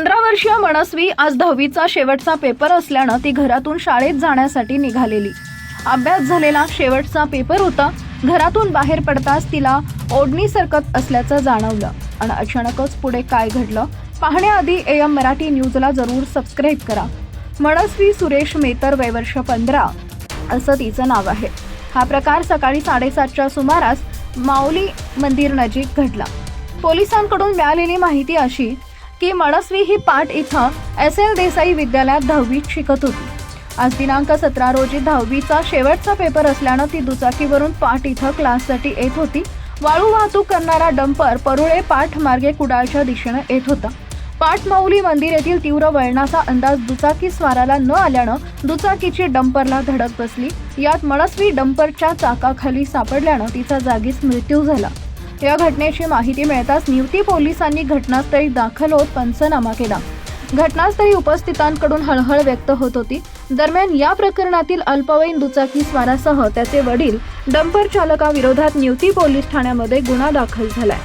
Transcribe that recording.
पंधरा वर्षीय मनस्वी आज दहावीचा शेवटचा पेपर असल्यानं ती घरातून शाळेत जाण्यासाठी निघालेली. अभ्यास झालेला शेवटचा पेपर होता. घरातून बाहेर पडताच तिला ओढणी सरकत असल्याचं जाणवलं. आणि अचानकच पुढे काय घडलं? पाहण्याआधी ए एम मराठी न्यूजला जरूर सबस्क्राईब करा. मनस्वी सुरेश मेतर वयवर्ष पंधरा असं तिचं नाव आहे. हा प्रकार सकाळी साडेसातच्या सुमारास माऊली मंदिर नजीक घडला. पोलिसांकडून मिळालेली माहिती अशी की मनस्वी ही पाट इथं एस एल देसाई विद्यालयात दहावीत शिकत होती. आज दिनांक सतरा रोजी दहावीचा शेवटचा पेपर असल्यानं ती दुचाकीवरून पाट इथं क्लाससाठी येत होती. वाळू वाहतूक करणारा डंपर परुळे पाठ मार्गे कुडाळच्या दिशेनं येत होता. पाट माऊली मंदिर येथील तीव्र वळणाचा अंदाज दुचाकी स्वाराला न आल्यानं दुचाकीची डंपरला धडक बसली. यात मनस्वी डंपरच्या चाकाखाली सापडल्यानं तिचा जागीच मृत्यू झाला. या घटनेची माहिती मिळताच निवती पोलिसांनी घटनास्थळी दाखल होत पंचनामा केला. घटनास्थळी उपस्थितांकडून हळहळ व्यक्त होत होती. दरम्यान या प्रकरणातील अल्पवयीन दुचाकी स्वारासह त्याचे वडील डंपर चालकाविरोधात निवती पोलीस ठाण्यामध्ये गुन्हा दाखल झालाय.